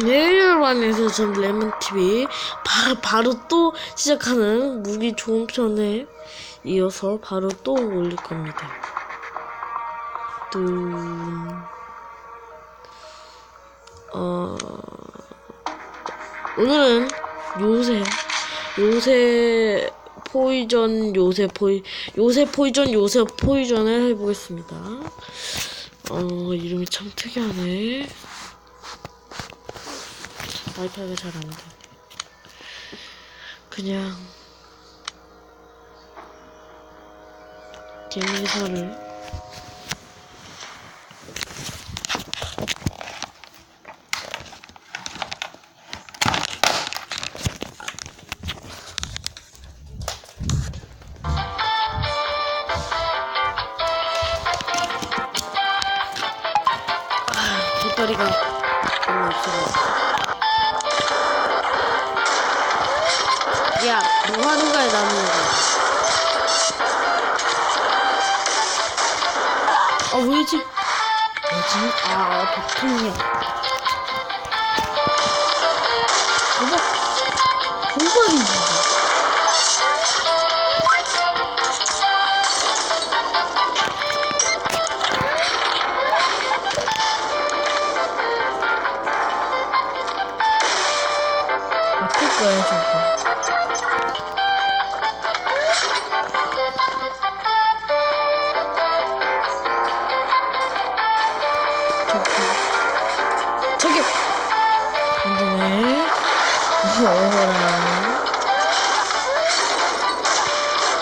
내일반에서 전 레몬TV 바, 바로 또 시작하는 무기 좋은 편에 이어서 바로 또 올릴 겁니다. 뚜, 어, 오늘은 요새, 요새 포이전, 요새 포이, 요새 포이전, 요새 포이전을 해보겠습니다. 어, 이름이 참 특이하네. 와이파이가 잘 안 돼. 그냥 개미사를 아, 배터리가 별로 없어가지고. 뭐 하는 거야, 나는 이거. 아, 왜지? 뭐지? 아, 버튼이야. 공발이지. 바꿀 거야, 저 저기. 안 되네. 어라.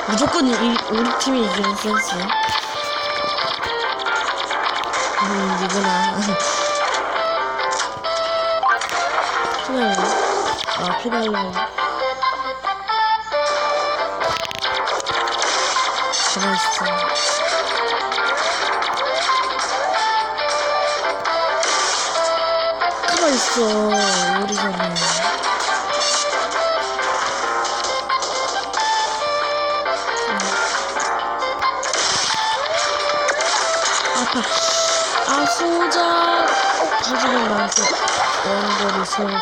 무조건 이, 우리 팀이 이기는 센스. 음, 이구나. 피날레. 아, 피날레. 가만 있어. 가만 있어. 우리 전에. 아파. 아, 소자. 어, 가지고 나서 원거리 세우기.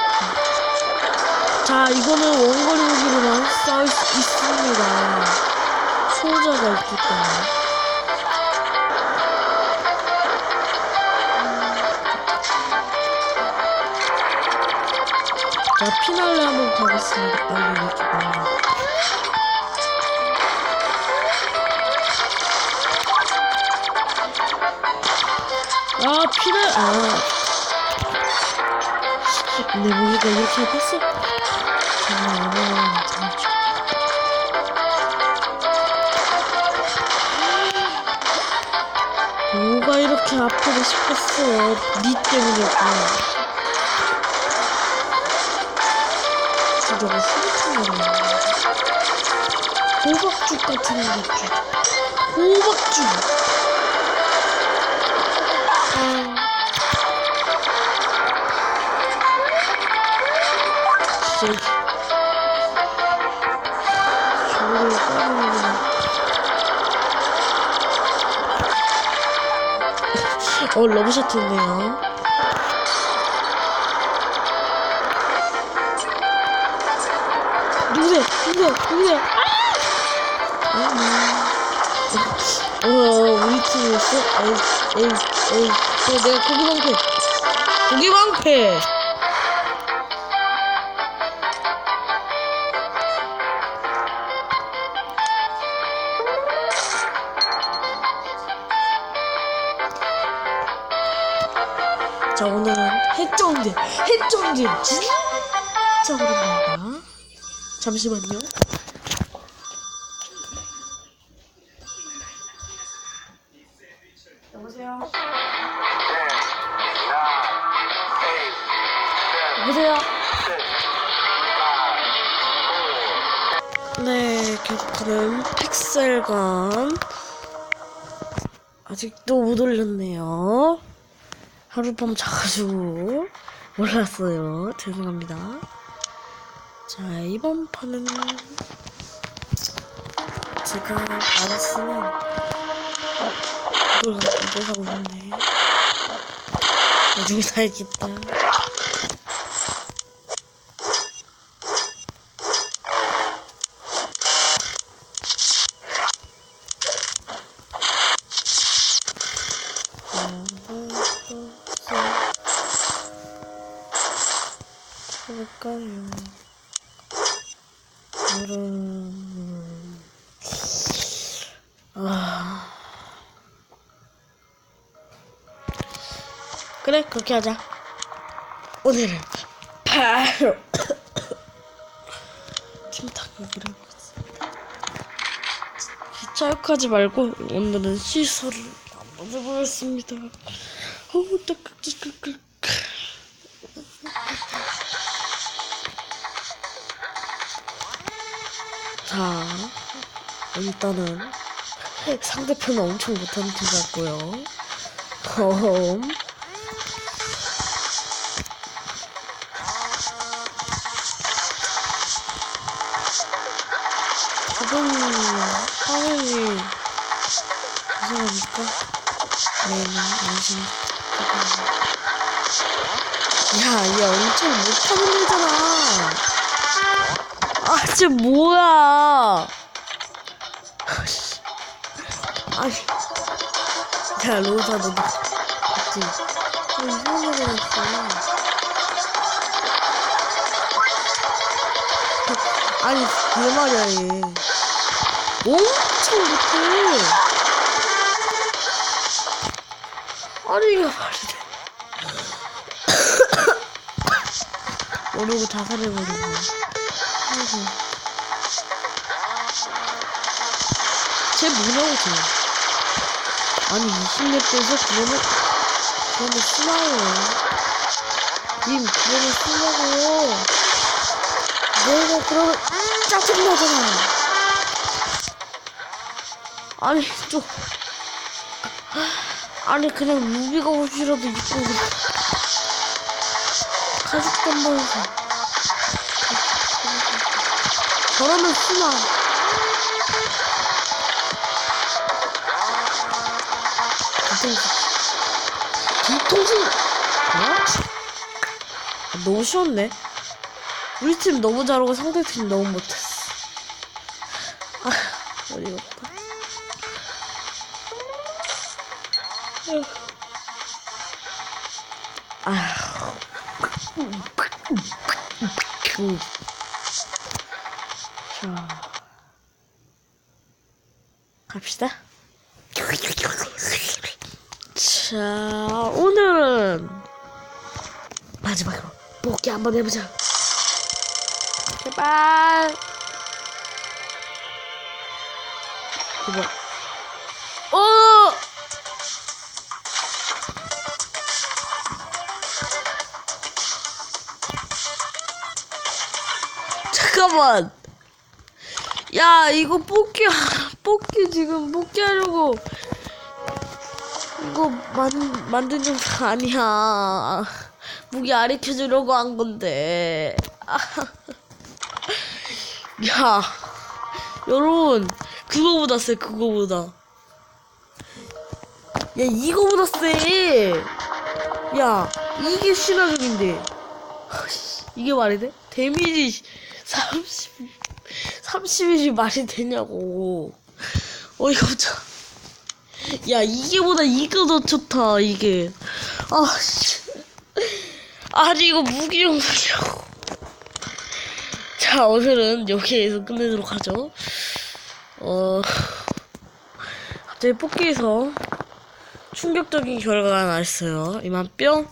자, 이거는 원거리 무기로만 싸울 수 있습니다. 소자가 있기 때문에. 피날레 한번 가겠습니다. 아, 이거 이렇게 많아. 아, 피날, 아. 내 무기가 이렇게 됐어? 정말 어려운 장치. 뭐가 이렇게 아프고 싶었어. 니 때문이었구나. 저거 수류탄이라 호박죽 같은 거지. 호박죽. 아. 진짜. 저를 까먹는 어, 러브샷 했네요. 누구세요? 누구세요? 아! 어, 우리 팀이었어? 에이, 에이, 에이. 어, 내가 고기 방패. 고기 방패! 자, 오늘은 핵전쟁, 핵전쟁 진짜 오랜만이다. 잠시만요. 여보세요? 여보세요? 네, 계속하는 픽셀감. 아직도 못 올렸네요. 하룻밤 자가지고 몰랐어요. 죄송합니다. 자, 이번 판은 제가 알았으면 이걸, 이걸 하고 있네. 나중에 사야겠다. 그럴까요? 아 그래 그렇게 하자. 오늘은 바로 팀 타격을 해보겠습니다. 기차역하지 말고 오늘은 시설을 한번 해보겠습니다. 어우 따끈따끈. 자 일단은 상대편은 엄청 못하는 팀 같고요. 험. 지금 화면이 이상하니까 네네 안심 야 얘 엄청 못하는 애잖아 아쟤 뭐야. 아니 야 로사 너도 봤지 아 이상한 애 났어. 아니 그 말이야 얘. 엄청 못해. 아니 이거 말이 돼. 모르고 자살해버리고 아이고 쟤 뭐냐고 쟤 아니 20렙 때서 그러면 그러면 쓰나요 님 그러면 쓰냐고요 내가 그러면 짜증나잖아. 아니 좀 아니 그냥 루비가 옷이라도 입고 그래. 가죽단 말이지. 저러면 쓰나. 뒤통수. 어? 너무 쉬웠네. 우리 팀 너무 잘하고 상대 팀 너무 못했어. 자, 갑시다. 자, 오늘은 마지막으로 뽑기 한번 해보자. 제발. 이거. 어! 잠깐만. 야, 이거 뽑기, 뽑기 지금 뽑기 하려고. 이거 만, 만든 영상 아니야. 무기 아리켜 주려고 한 건데. 야, 여러분, 그거보다 세, 그거보다. 야, 이거보다 세. 야, 이게 신화적인데. 이게 말이 돼? 데미지 30, 30일이 말이 되냐고. 어이가 없죠. 야, 이게보다 이거 더 좋다, 이게. 아, 씨. 아니, 이거 무기 영상이라고. 자, 오늘은 여기에서 끝내도록 하죠. 어, 갑자기 뽑기에서 충격적인 결과가 났어요. 이만 뿅.